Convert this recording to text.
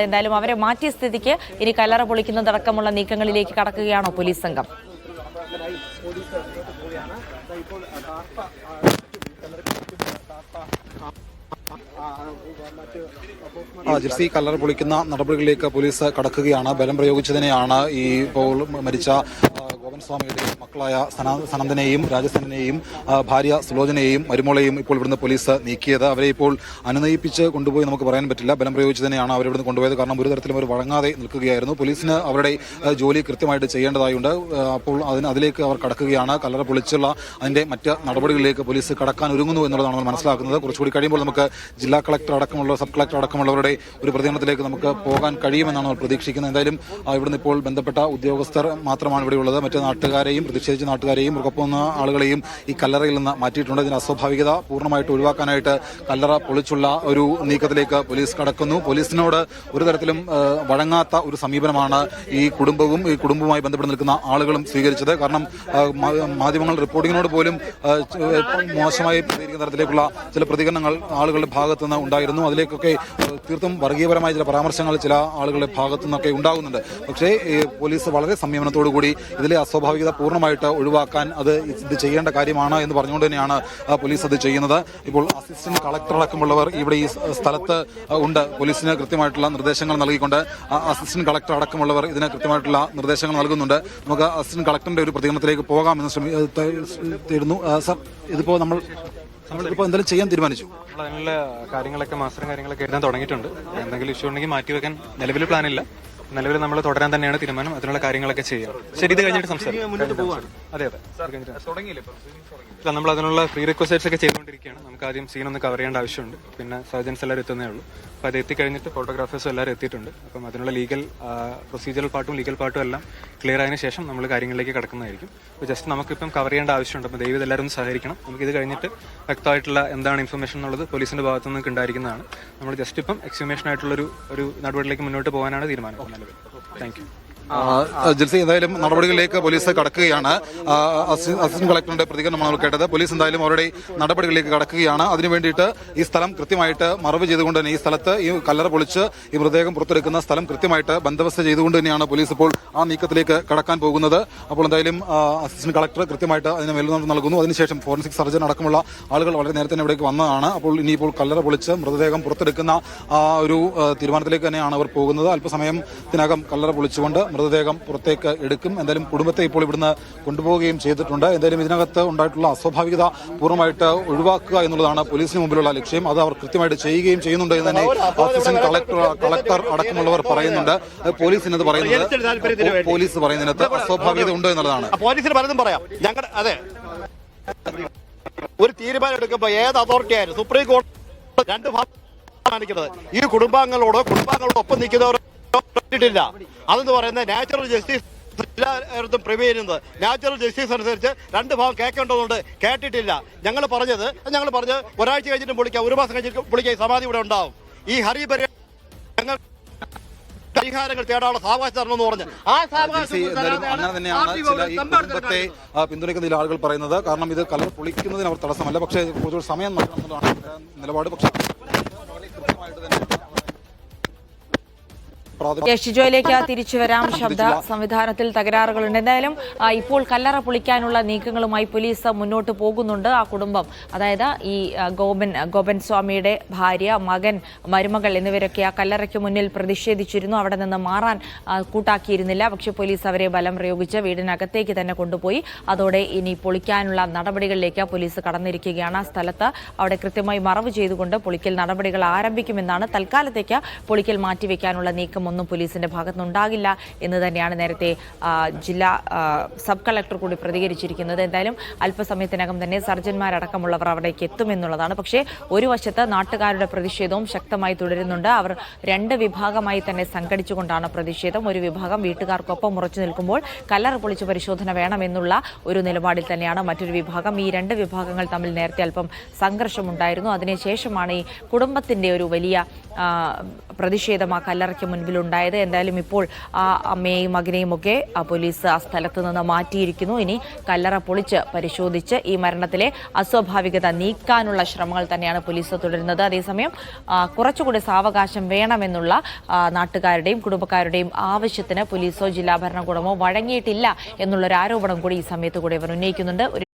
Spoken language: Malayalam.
പറയുന്നുണ്ട് എന്തായാലും അവരെ മാറ്റിയ സ്ഥിതിക്ക് ഇനി കല്ലറ പൊളിക്കുന്നതടക്കമുള്ള നീക്കങ്ങളിലേക്ക് കടക്കുകയാണോ പോലീസ് സംഘം? ആ, ജിപ്സി കല്ലറ പൊളിക്കുന്ന നടപടികളിലേക്ക് പോലീസ് കടക്കുകയാണ്. ബലം പ്രയോഗിച്ചതിനെയാണ് ഈ ഇപ്പോൾ മരിച്ച ഗോപൻ സ്വാമിയുടെ മക്കളായ സന- സനന്ദനെയും രാജസനെയും ഭാര്യ സുലോചനയെയും മരുമോളെയും ഇപ്പോൾ ഇവിടുന്ന് പോലീസ് നീക്കിയത്. അവരെ ഇപ്പോൾ അനുനയിപ്പിച്ച് കൊണ്ടുപോയി നമുക്ക് പറയാൻ പറ്റില്ല. ബലം പ്രയോഗിച്ചതിനെയാണ് അവർ ഇവിടുന്ന് കൊണ്ടുപോയത്. കാരണം ഒരു തരത്തിലും അവർ വഴങ്ങാതെ നിൽക്കുകയായിരുന്നു. പോലീസിന് അവരുടെ ജോലി കൃത്യമായിട്ട് ചെയ്യേണ്ടതായുണ്ട്. അപ്പോൾ അതിന് അതിലേക്ക് അവർ കടക്കുകയാണ്. കല്ലറ പൊളിച്ചുള്ള അതിന്റെ മറ്റ് നടപടികളിലേക്ക് പോലീസ് കടക്കാൻ ഒരുങ്ങുന്നു എന്നുള്ളതാണ് നമ്മൾ മനസ്സിലാക്കുന്നത്. കുറച്ചുകൂടി കഴിയുമ്പോൾ നമുക്ക് ജില്ലാ കളക്ടർ അടക്കമുള്ള സബ് കളക്ടർ അടക്കമുള്ളവരുടെ ഒരു പ്രതികരണത്തിലേക്ക് നമുക്ക് പോകാൻ കഴിയുമെന്നാണ് പ്രതീക്ഷിക്കുന്നത്. എന്തായാലും ഇവിടുന്ന് ഇപ്പോൾ ബന്ധപ്പെട്ട ഉദ്യോഗസ്ഥർ മാത്രമാണ് ഇവിടെയുള്ളത് മറ്റ് നാട്ടുകാരെയും പ്രതിഷേധിച്ച നാട്ടുകാരെയും മുറുകപ്പുന്ന ആളുകളെയും ഈ കല്ലറയിൽ നിന്ന് മാറ്റിയിട്ടുണ്ട്. ഇതിന് അസ്വാഭാവികത പൂർണമായിട്ട് ഒഴിവാക്കാനായിട്ട് കല്ലറ പൊളിച്ചുള്ള ഒരു നീക്കത്തിലേക്ക് പോലീസ് കടക്കുന്നു. പോലീസിനോട് ഒരു തരത്തിലും വഴങ്ങാത്ത ഒരു സമീപനമാണ് ഈ കുടുംബവും ഈ കുടുംബവുമായി ബന്ധപ്പെട്ട് നിൽക്കുന്ന ആളുകളും സ്വീകരിച്ചത്. കാരണം മാധ്യമങ്ങൾ റിപ്പോർട്ടിങ്ങിനോട് പോലും മോശമായി പ്രതികരിക്കുന്ന തരത്തിലേക്കുള്ള ചില പ്രതികരണങ്ങൾ ആളുകളുടെ ഭാഗത്തു നിന്ന് ഉണ്ടായിരുന്നു. അതിലേക്കൊക്കെ തീർത്തും വർഗീയപരമായ ചില പരാമർശങ്ങൾ ചില ആളുകളുടെ ഭാഗത്തു നിന്നൊക്കെ ഉണ്ടാകുന്നുണ്ട്. പക്ഷേ പോലീസ് വളരെ സംയമനത്തോടു കൂടി ഇതിലെ അസ്വാഭാവികത പൂർണമായിട്ട് ഒഴിവാക്കാൻ അത് ഇത് ചെയ്യേണ്ട കാര്യമാണ് എന്ന് പറഞ്ഞുകൊണ്ട് തന്നെയാണ് പോലീസ് അത് ചെയ്യുന്നത്. ഇപ്പോൾ അസിസ്റ്റന്റ് കളക്ടർ അടക്കമുള്ളവർ ഇവിടെ ഈ സ്ഥലത്ത് ഉണ്ട്. പോലീസിന് കൃത്യമായിട്ടുള്ള നിർദ്ദേശങ്ങൾ നൽകിക്കൊണ്ട് അസിസ്റ്റന്റ് കളക്ടർ അടക്കമുള്ളവർ ഇതിന് കൃത്യമായിട്ടുള്ള നിർദ്ദേശങ്ങൾ നൽകുന്നുണ്ട്. നമുക്ക് അസിസ്റ്റന്റ് കളക്ടറിന്റെ ഒരു പ്രതികരണത്തിലേക്ക് പോകാമെന്ന് ശ്രമിക്കുന്നു സർ ഇതിപ്പോ നമ്മൾ നമ്മളിപ്പോൾ എന്തെങ്കിലും ചെയ്യാൻ തീരുമാനിച്ചു. അതിനുള്ള കാര്യങ്ങളൊക്കെ മാസ്റ്ററും കാര്യങ്ങളൊക്കെ എഴുതാൻ തുടങ്ങിയിട്ടുണ്ട്. എന്തെങ്കിലും ഇഷ്യൂ ഉണ്ടെങ്കിൽ മാറ്റി വെക്കാൻ നിലവിൽ പ്ലാനില്ല. നിലവിൽ നമ്മൾ തുടരാൻ തന്നെയാണ് തീരുമാനം. അതിനുള്ള കാര്യങ്ങളൊക്കെ ചെയ്യാം. ശരി ഇത് കഴിഞ്ഞിട്ട് സംസാരിക്കാം. അതെ അതെ. നമ്മൾ അതിനുള്ള ഫ്രീ റിക്വസ്റ്റ് ഒക്കെ ചെയ്തുകൊണ്ടിരിക്കുകയാണ്. നമുക്ക് ആദ്യം സീൻ ഒന്ന് കവർ ചെയ്യേണ്ട ആവശ്യമുണ്ട്. പിന്നെ സർജൻസ് എല്ലാവരും എത്തുന്നേ ഉള്ളൂ. അപ്പോൾ അത് എത്തിക്കഴിഞ്ഞിട്ട് ഫോട്ടോഗ്രാഫേഴ്സും എല്ലാവരും എത്തിയിട്ടുണ്ട്. അപ്പം അതിനുള്ള ലീഗൽ പ്രൊസീജിയറൽ പാർട്ടും ലീഗൽ പാർട്ടും എല്ലാം ക്ലിയർ ആയതിനു ശേഷം നമ്മൾ കാര്യങ്ങളിലേക്ക് കിടക്കുന്നതായിരിക്കും. അപ്പോൾ ജസ്റ്റ് നമുക്കിപ്പം കവർ ചെയ്യേണ്ട ആവശ്യമുണ്ട്. അപ്പോൾ ദൈവം എല്ലാവരും ഒന്ന് സഹകരിക്കണം. നമുക്ക് ഇത് കഴിഞ്ഞിട്ട് വ്യക്തമായിട്ടുള്ള എന്താണ് ഇൻഫർമേഷൻ എന്നുള്ളത് പോലീസിന്റെ ഭാഗത്തു നിന്ന് ഉണ്ടായിരിക്കുന്നതാണ്. നമ്മൾ ജസ്റ്റ് ഇപ്പം എക്സിമേഷനായിട്ടുള്ളൊരു ഒരു നടപടിയിലേക്ക് മുന്നോട്ട് പോകാനാണ് തീരുമാനം. നിലവിൽ താങ്ക് യു ജിൽസി എന്തായാലും നടപടികളിലേക്ക് പോലീസ് കടക്കുകയാണ്. അസിസ്റ്റന്റ് കളക്ടറുടെ പ്രതികരണമാണ് നമ്മൾ കേട്ടത്. പോലീസ് എന്തായാലും അവരുടെ നടപടികളിലേക്ക് കടക്കുകയാണ്. അതിനു വേണ്ടിയിട്ട് ഈ സ്ഥലം കൃത്യമായിട്ട് മറവ് ചെയ്തുകൊണ്ട് തന്നെ ഈ സ്ഥലത്ത് ഈ കല്ലറ പൊളിച്ച് ഈ മൃതദേഹം പുറത്തെടുക്കുന്ന സ്ഥലം കൃത്യമായിട്ട് ബന്ദോബസ്ത് ചെയ്തുകൊണ്ട് തന്നെയാണ് പോലീസ് ഇപ്പോൾ ആ നീക്കത്തിലേക്ക് കടക്കാൻ പോകുന്നത്. അപ്പോൾ എന്തായാലും അസിസ്റ്റന്റ് കളക്ടർ കൃത്യമായിട്ട് അതിന് മേൽനോട്ടം നൽകുന്നു. അതിനുശേഷം ഫോറൻസിക് സർജൻ അടക്കമുള്ള ആളുകൾ വളരെ നേരത്തെ തന്നെ ഇവിടേക്ക് വന്നതാണ്. അപ്പോൾ ഇനിയിപ്പോൾ കല്ലറ പൊളിച്ച് മൃതദേഹം പുറത്തെടുക്കുന്ന ആ ഒരു തീരുമാനത്തിലേക്ക് തന്നെയാണ് അവർ പോകുന്നത്. അല്പസമയത്തിനകം കല്ലറ പൊളിച്ചുകൊണ്ട് മൃതദേഹം പുറത്തേക്ക് എടുക്കും. എന്തായാലും കുടുംബത്തെ ഇപ്പോൾ ഇവിടുന്ന് കൊണ്ടുപോവുകയും ചെയ്തിട്ടുണ്ട്. എന്തായാലും ഇതിനകത്ത് ഉണ്ടായിട്ടുള്ള അസ്വാഭാവികത പൂർണമായിട്ട് ഒഴിവാക്കുക എന്നുള്ളതാണ് പോലീസിന് മുമ്പിലുള്ള ലക്ഷ്യം. അത് അവർ കൃത്യമായിട്ട് ചെയ്യുകയും ചെയ്യുന്നുണ്ട് എന്ന് തന്നെ അസിസ്റ്റന്റ് കളക്ടർ കളക്ടർ അടക്കമുള്ളവർ പറയുന്നുണ്ട്. പോലീസിന് അത് പറയുന്നത് പോലീസ് പറയുന്നതിനകത്ത് അസ്വാഭാവികത ഉണ്ട് എന്നുള്ളതാണ്. ആ, പോലീസിന് പലതും പറയാം. ഞങ്ങളുടെ അതെ. ഒരു തീരുമാനം എടുക്കുമ്പോ ഏത് അതോറിറ്റി ആയാലും സുപ്രീം കോടതി രണ്ട് ഭാഗം ഈ കുടുംബാംഗങ്ങളോട് കുടുംബാംഗങ്ങളോടൊപ്പം നിൽക്കുന്നവർ ഇട്ടിട്ടില്ല. അതെന്ന് പറയുന്നത് നാച്ചുറൽ ജസ്റ്റിസ് എല്ലായിടത്തും പ്രമേയിരുന്നത് നാച്ചുറൽ ജസ്റ്റിസ് അനുസരിച്ച് രണ്ട് ഭാഗം കേൾക്കേണ്ടതുകൊണ്ട് കേട്ടിട്ടില്ല. ഞങ്ങൾ പറഞ്ഞത് ഞങ്ങൾ പറഞ്ഞ് ഒരാഴ്ച കഴിഞ്ഞിട്ട് പൊളിക്കാം ഒരു മാസം കഴിഞ്ഞിട്ട് പൊളിക്കാം ഈ സമാധി ഇവിടെ ഉണ്ടാവും. ഈ ഹരി ഞങ്ങൾ പരിഹാരങ്ങൾ തേടാനുള്ള സാവകാശം തരണമെന്ന് പറഞ്ഞു. ആ അങ്ങനെ തന്നെയാണ് ചില ഈ കുടുംബത്തെ ആ, പിന്തുണയ്ക്കുന്ന ചില ആളുകൾ പറയുന്നത്. കാരണം ഇത് കലർ പൊളിക്കുന്നതിന് അവർ തടസ്സമല്ല. പക്ഷേ കുറച്ചുകൂടി സമയം നിലപാട്. പക്ഷേ കൃത്യമായിട്ട് തന്നെ ഷിജോയിലേക്ക് തിരിച്ചു വരാം. ശബ്ദ സംവിധാനത്തിൽ തകരാറുകളുണ്ട്. എന്തായാലും ഇപ്പോൾ കല്ലറ പൊളിക്കാനുള്ള നീക്കങ്ങളുമായി പോലീസ് മുന്നോട്ട് പോകുന്നുണ്ട്. ആ കുടുംബം അതായത് ഈ ഗോപൻ ഗോപൻ സ്വാമിയുടെ ഭാര്യ മകൻ മരുമകൾ എന്നിവരൊക്കെ ആ കല്ലറയ്ക്ക് മുന്നിൽ പ്രതിഷേധിച്ചിരുന്നു. അവിടെ നിന്ന് മാറാൻ കൂട്ടാക്കിയിരുന്നില്ല. പക്ഷേ പോലീസ് അവരെ ബലം പ്രയോഗിച്ച് വീടിനകത്തേക്ക് തന്നെ കൊണ്ടുപോയി. അതോടെ ഇനി പൊളിക്കാനുള്ള നടപടികളിലേക്ക് പോലീസ് കടന്നിരിക്കുകയാണ്. ആ സ്ഥലത്ത് അവിടെ കൃത്യമായി മറവ് ചെയ്തുകൊണ്ട് പൊളിക്കൽ നടപടികൾ ആരംഭിക്കുമെന്നാണ് തൽക്കാലത്തേക്ക് പൊളിക്കൽ മാറ്റിവെക്കാനുള്ള നീക്കമൊന്നും പോലീസിന്റെ ഭാഗത്തുനിന്നുണ്ടാകില്ല എന്ന് തന്നെയാണ് നേരത്തെ ജില്ലാ സബ് കളക്ടർ കൂടി പ്രതികരിച്ചിരിക്കുന്നത്. എന്തായാലും അല്പസമയത്തിനകം തന്നെ സർജന്മാരടക്കമുള്ളവർ അവിടേക്ക് എത്തുമെന്നുള്ളതാണ്. പക്ഷേ ഒരു വശത്ത് നാട്ടുകാരുടെ പ്രതിഷേധവും ശക്തമായി തുടരുന്നുണ്ട്. അവർ രണ്ട് വിഭാഗമായി തന്നെ സംഘടിച്ചുകൊണ്ടാണ് പ്രതിഷേധം. ഒരു വിഭാഗം വീട്ടുകാർക്കൊപ്പം ഉറച്ചു നിൽക്കുമ്പോൾ കല്ലറ പൊളിച്ച് പരിശോധന വേണമെന്നുള്ള ഒരു നിലപാടിൽ തന്നെയാണ് മറ്റൊരു വിഭാഗം. ഈ രണ്ട് വിഭാഗങ്ങൾ തമ്മിൽ നേരത്തെ അല്പം സംഘർഷമുണ്ടായിരുന്നു. അതിനുശേഷമാണ് ഈ കുടുംബത്തിന്റെ ഒരു വലിയ പ്രതിഷേധം ആ കല്ലറയ്ക്ക് മുൻപിൽ ഉണ്ടായത് എന്തായാലും ഇപ്പോൾ ആ അമ്മയെയും മകനെയും ഒക്കെ പോലീസ് ആ സ്ഥലത്ത് നിന്ന് മാറ്റിയിരിക്കുന്നു. ഇനി കല്ലറ പൊളിച്ച് പരിശോധിച്ച് ഈ മരണത്തിലെ അസ്വാഭാവികത നീക്കാനുള്ള ശ്രമങ്ങൾ തന്നെയാണ് പോലീസ് തുടരുന്നത്. അതേസമയം കുറച്ചുകൂടി സാവകാശം വേണമെന്നുള്ള നാട്ടുകാരുടെയും കുടുംബക്കാരുടെയും ആവശ്യത്തിന് പോലീസോ ജില്ലാ ഭരണകൂടമോ വഴങ്ങിയിട്ടില്ല എന്നുള്ളൊരു ആരോപണം കൂടി ഈ സമയത്ത് കൂടി അവർ ഉന്നയിക്കുന്നുണ്ട്.